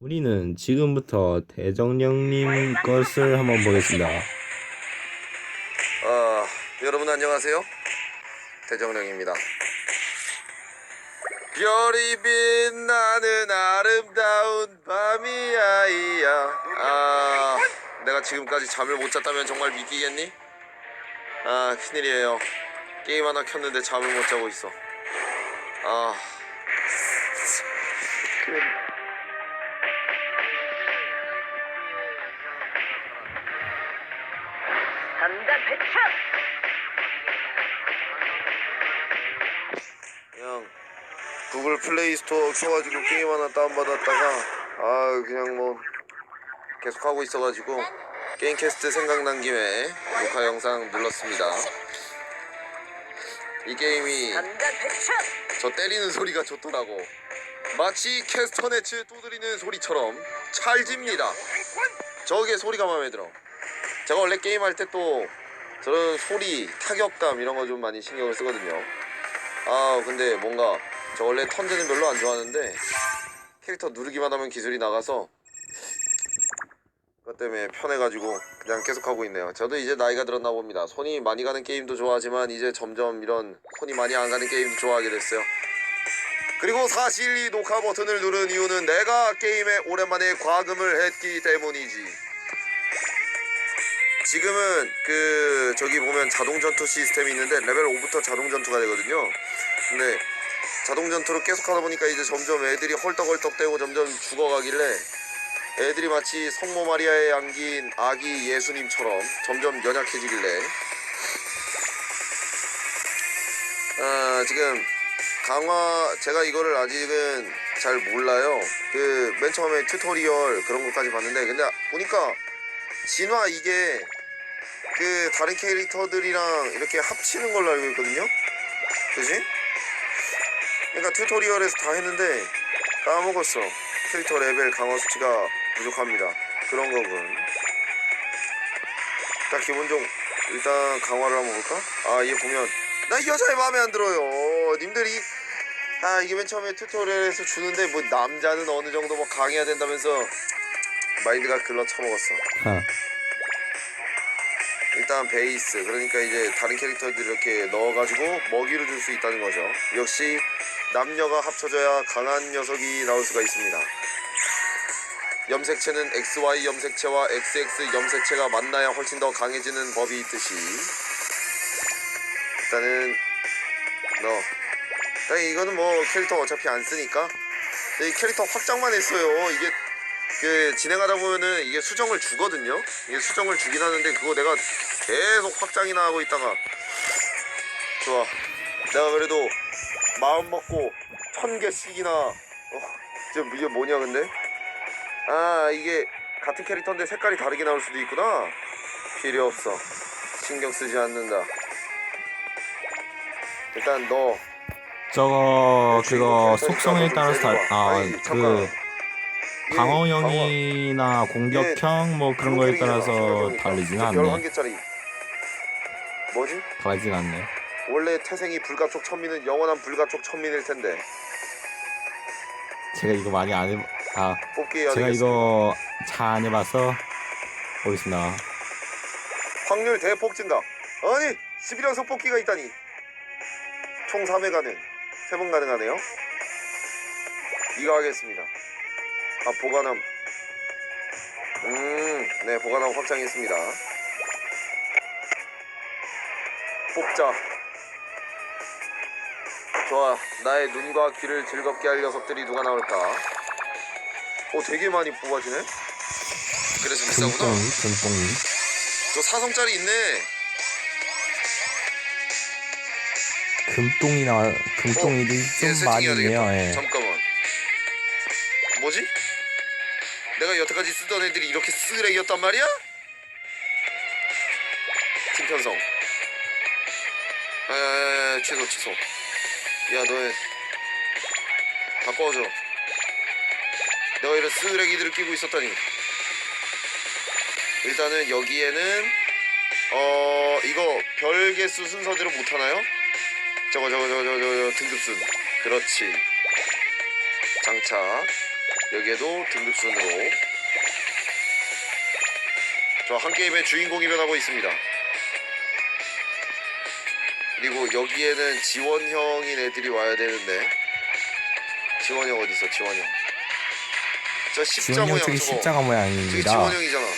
우리는 지금부터 대정령님 것을 한번 보겠습니다. 아, 여러분 안녕하세요. 대정령입니다. 별이 빛나는 아름다운 밤이야 이야. 아, 내가 지금까지 잠을 못 잤다면 정말 믿기겠니? 아, 큰일이에요. 게임 하나 켰는데 잠을 못 자고 있어. 아. 전자 배차 그냥 구글 플레이 스토어 켜가지고 게임 하나 다운받았다가 아 그냥 뭐 계속 하고 있어가지고 게임 캐스트 생각난 김에 녹화 영상 눌렀습니다. 이 게임이 저 때리는 소리가 좋더라고. 마치 캐스터네츠 두드리는 소리처럼 찰집니다. 저게 소리가 마음에 들어. 제가 원래 게임할 때 또 저런 소리, 타격감 이런 거 좀 많이 신경을 쓰거든요. 아 근데 뭔가 저 원래 턴제는 별로 안 좋아하는데 캐릭터 누르기만 하면 기술이 나가서 그것 때문에 편해가지고 그냥 계속 하고 있네요. 저도 이제 나이가 들었나 봅니다. 손이 많이 가는 게임도 좋아하지만 이제 점점 이런 손이 많이 안 가는 게임도 좋아하게 됐어요. 그리고 사실 이 녹화 버튼을 누른 이유는 내가 게임에 오랜만에 과금을 했기 때문이지. 지금은 그 저기 보면 자동 전투 시스템이 있는데 레벨 5부터 자동 전투가 되거든요. 근데 자동 전투를 계속 하다 보니까 이제 점점 애들이 헐떡헐떡대고 점점 죽어가길래 애들이 마치 성모 마리아에 안긴 아기 예수님처럼 점점 연약해지길래 아 지금 강화 제가 이거를 아직은 잘 몰라요. 그 맨 처음에 튜토리얼 그런 것까지 봤는데 근데 보니까 진화 이게 그 다른 캐릭터들이랑 이렇게 합치는 걸로 알고 있거든요. 그지? 그러니까 튜토리얼에서 다 했는데 까먹었어. 캐릭터 레벨 강화 수치가 부족합니다. 그런 거군. 일단 기본적 일단 강화를 한번 볼까? 아 얘 보면 나이 여자애 마음에 안 들어요. 님들이 아 이게 맨 처음에 튜토리얼에서 주는데 뭐 남자는 어느 정도 뭐 강해야 된다면서 마인드가 글러 처먹었어. 하, 일단 베이스 그러니까 이제 다른 캐릭터들 이렇게 넣어가지고 먹이로 줄수 있다는 거죠. 역시 남녀가 합쳐져야 강한 녀석이 나올 수가 있습니다. 염색체는 XY 염색체와 XX 염색체가 만나야 훨씬 더 강해지는 법이 있듯이 일단은 넣어. 일단 이거는 뭐 캐릭터 어차피 안 쓰니까 이 캐릭터 확장만 했어요. 이게 그 진행하다 보면은 이게 수정을 주거든요. 이게 수정을 주긴 하는데 그거 내가 계속 확장이나 하고 있다가 좋아. 내가 그래도 마음 먹고 천 개씩이나 어, 지금 이게 뭐냐 근데? 아 이게 같은 캐릭터인데 색깔이 다르게 나올 수도 있구나. 필요 없어. 신경 쓰지 않는다. 일단 너 저거 그거 속성에 따라서 다, 좀아 아니, 잠깐. 그 이게 방어형이나 공격형 뭐 그런 거에 따라서 별한 않네. 뭐지? 다르진 않네. 원래 태생이 불가촉 천민은 영원한 불가촉 천민일 텐데 제가 이거 많이 안 해, 아 뽑기 해야 제가 되겠어. 이거 잘 안 해봐서 모르겠습니다. 확률 대폭 증가. 아니 11연속 뽑기가 있다니. 총 3회 가능. 3번 가능하네요. 이거 하겠습니다. 아 보관함. 음, 네 보관함 확장했습니다. 뽑자. 좋아. 나의 눈과 귀를 즐겁게 할 녀석들이 누가 나올까? 오, 되게 많이 뽑아지네. 그래서 비싸구나. 금뽕이 금뽕이. 저 사성짜리 있네. 금똥이 나 금똥이들이 얘좀 많이 세팅해야 있네요. 되겠다. 예. 잠깐만. 뭐지? 내가 여태까지 쓰던 애들이 이렇게 쓰레기였단 말이야? 팀 편성. 에 취소 취소. 야 너네 바꿔줘. 내가 이런 쓰레기들을 끼고 있었다니. 일단은 여기에는 어 이거 별 개수 순서대로 못 하나요? 저거 저거 저거 저거, 저거 등급순. 그렇지. 장착. 여기에도 등급 순으로 저 한 게임의 주인공이 변하고 있습니다. 그리고 여기에는 지원형인 애들이 와야 되는데 지원형 어디 있어? 지원형. 저 십자 지원형 모양 저기 저거. 십자가 저기 모양입니다. 지원형이잖아. 어,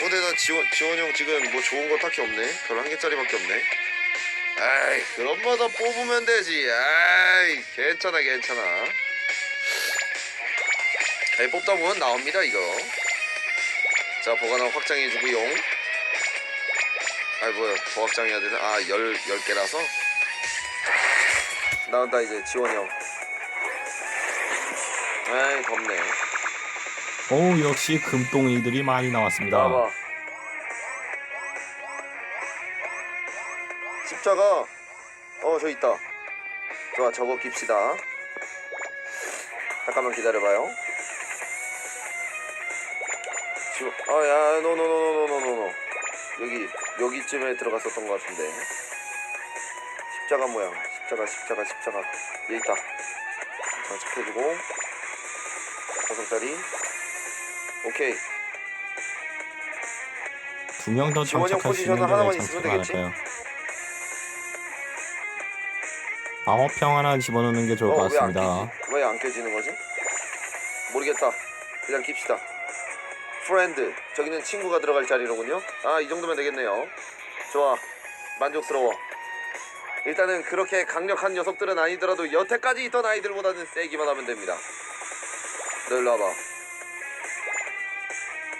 근데 나 지원 지원형 지금 뭐 좋은 거 딱히 없네. 별한 개짜리밖에 없네. 아이 그런 마다 뽑으면 되지. 아이 괜찮아 괜찮아. 아이 뽑다 보면 나옵니다 이거. 자 보관함 확장해주고요. 아이 뭐야 더 확장해야 되나? 아열 열 개라서 나온다 이제 지원형. 아이 덥네. 오 역시 금똥이들이 많이 나왔습니다. 나와봐. 십자가 어 저 있다. 좋아 저거 깁시다. 잠깐만 기다려봐요. 지금 아야 노노노노노노노 여기 여기쯤에 들어갔었던 것 같은데 십자가 모양 십자가 십자가 십자가 여기 있다. 장착해주고 다섯 자리 오케이 두 명 더 지원형 장착할 수 있는 포지션은 게 하나만 왜 있으면 장착을 안 되겠지? 할까요? 방어평 하나 집어넣는 게 좋을 것 어, 왜 안 같습니다. 끼지? 왜 안 껴지는 거지? 모르겠다. 그냥 깁시다. 프렌드. 저기는 친구가 들어갈 자리로군요. 아, 이 정도면 되겠네요. 좋아. 만족스러워. 일단은 그렇게 강력한 녀석들은 아니더라도 여태까지 있던 아이들보다는 세기만 하면 됩니다. 너 일로 와봐.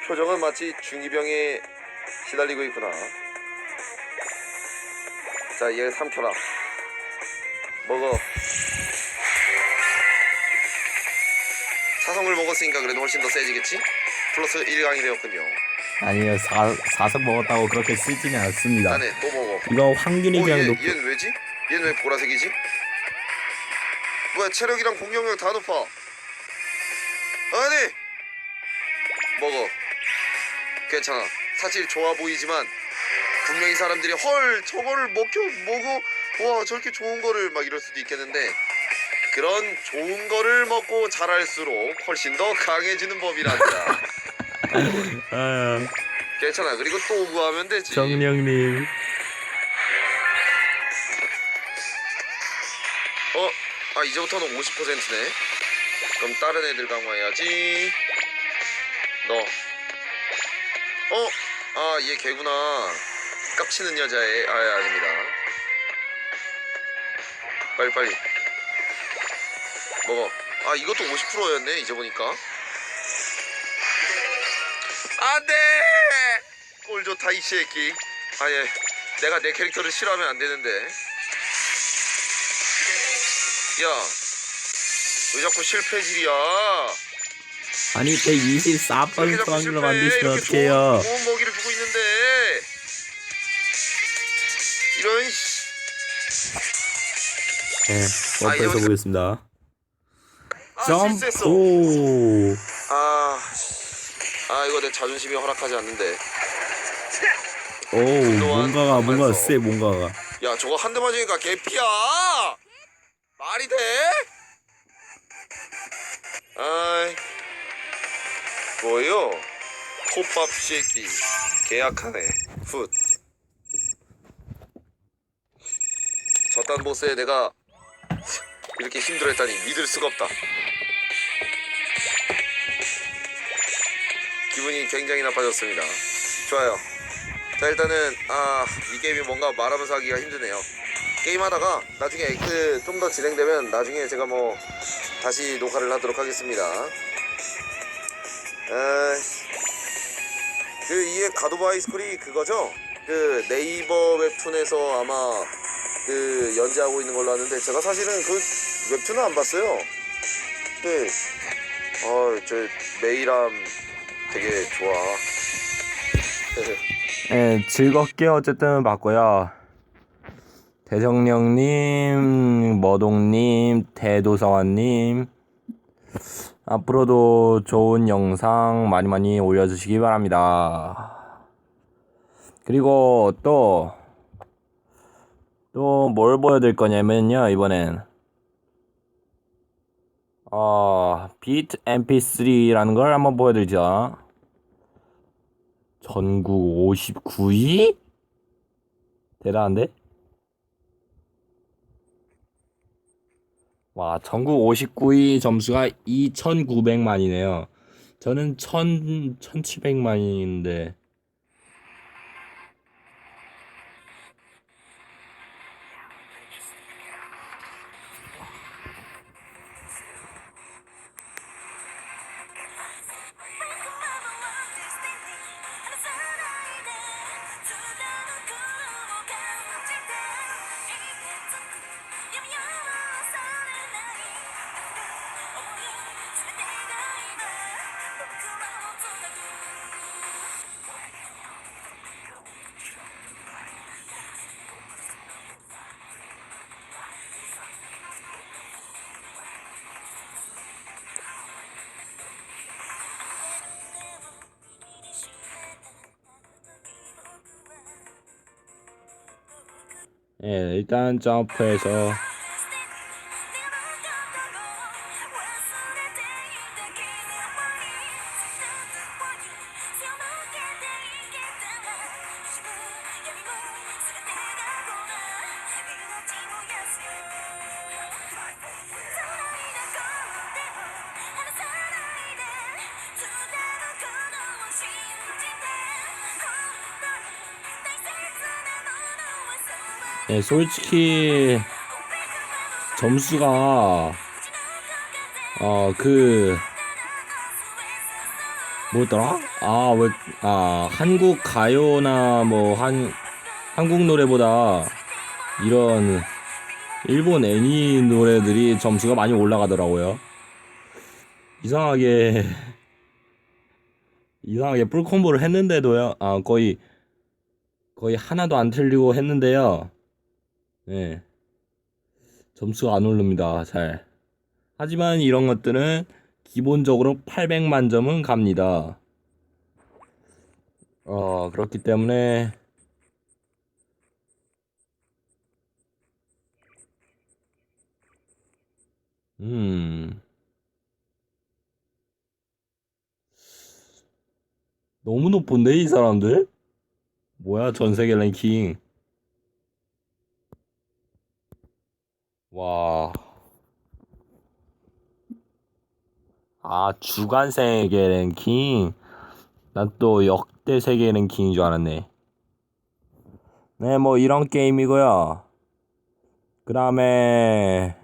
표정은 마치 중이병에 시달리고 있구나. 자, 얘 삼켜라. 먹어. 사성을 먹었으니까 그래도 훨씬 더 세지겠지? 플러스 1강이 되었군요. 아니요 사, 사석 먹었다고 그렇게 쓰지는 않습니다. 나네 또 먹어. 이거 확률이 어, 그냥 얘, 높. 얘는 왜지? 얘는 왜 보라색이지? 뭐야 체력이랑 공격력 다 높아. 아니 먹어. 괜찮아. 사실 좋아 보이지만 분명히 사람들이 헐 저거를 먹혀 먹어 와 저렇게 좋은 거를 막 이럴 수도 있겠는데 그런 좋은 거를 먹고 자랄수록 훨씬 더 강해지는 법이란다. 아, 괜찮아. 그리고 또 구하면 되지. 정령님. 어? 아 이제부터는 50%네 그럼 다른 애들 강화해야지 너 어? 아얘 걔구나 깝치는 여자애 아 아닙니다 빨리 빨리 먹어 아 이것도 50%였네 이제 보니까 안돼 꼴 좋다 이 새끼 아예 내가 내 캐릭터를 싫어하면 안 되는데 야, 왜 자꾸 실패질이야? 아니 왜 이렇게 124번 자꾸 확률로 실패해? 만드시면 어떡해요? 좋은, 먹이를 주고 있는데 이런 씨. 네, 아, 원패에서 이거- 보겠습니다. 아. 점프. 아, 이거 내 자존심이 허락하지 않는데. 오, 뭔가가 뭔가. 쎄 뭔가가. 야, 저거 한 대 맞으니까 개피야. 말이 돼? 아이, 뭐요? 톱밥 새끼. 계약하네. 훗. 저딴 보스에 내가 이렇게 힘들었다니 믿을 수가 없다. 기분이 굉장히 나빠졌습니다. 좋아요. 자 일단은 아 이 게임이 뭔가 말하면서 하기가 힘드네요. 게임하다가 나중에 엑스 좀더 진행되면 나중에 제가 뭐 다시 녹화를 하도록 하겠습니다. 아, 그 이게 가도바 하이스쿨이 그거죠? 그 네이버 웹툰에서 아마 그 연재하고 있는 걸로 아는데 제가 사실은 그 웹툰은 안 봤어요. 근데 아저 메이람 되게 좋아. 네, 즐겁게 어쨌든 봤고요. 대정령님, 머동님, 대도서관님, 앞으로도 좋은 영상 많이 많이 올려주시기 바랍니다. 그리고 또, 또 뭘 보여드릴 거냐면요, 이번엔. 어, 비트 mp3라는 걸 한번 보여드리죠. 전국 59위? 대단한데? 와, 전국 59위 점수가 2,900만이네요. 저는 1,000, 1,700만인데. 예, 일단 점프해서 예, 솔직히 점수가 어 그 뭐였더라? 아, 왜, 아, 한국 가요나 뭐, 한, 한국 노래보다 이런 일본 애니 노래들이 점수가 많이 올라가더라고요. 이상하게, 이상하게 풀콤보를 했는데도요, 아, 거의, 거의 하나도 안 틀리고 했는데요. 예. 점수가 안 오릅니다. 잘. 하지만 이런 것들은 기본적으로 800만 점은 갑니다. 어, 그렇기 때문에 음. 너무 높은데 이 사람들? 뭐야 전 세계 랭킹. 와. 아, 주간 세계 랭킹. 난 또 역대 세계 랭킹인 줄 알았네. 네, 뭐 이런 게임이고요. 그 다음에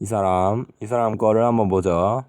이 사람, 이 사람 거를 한번 보죠.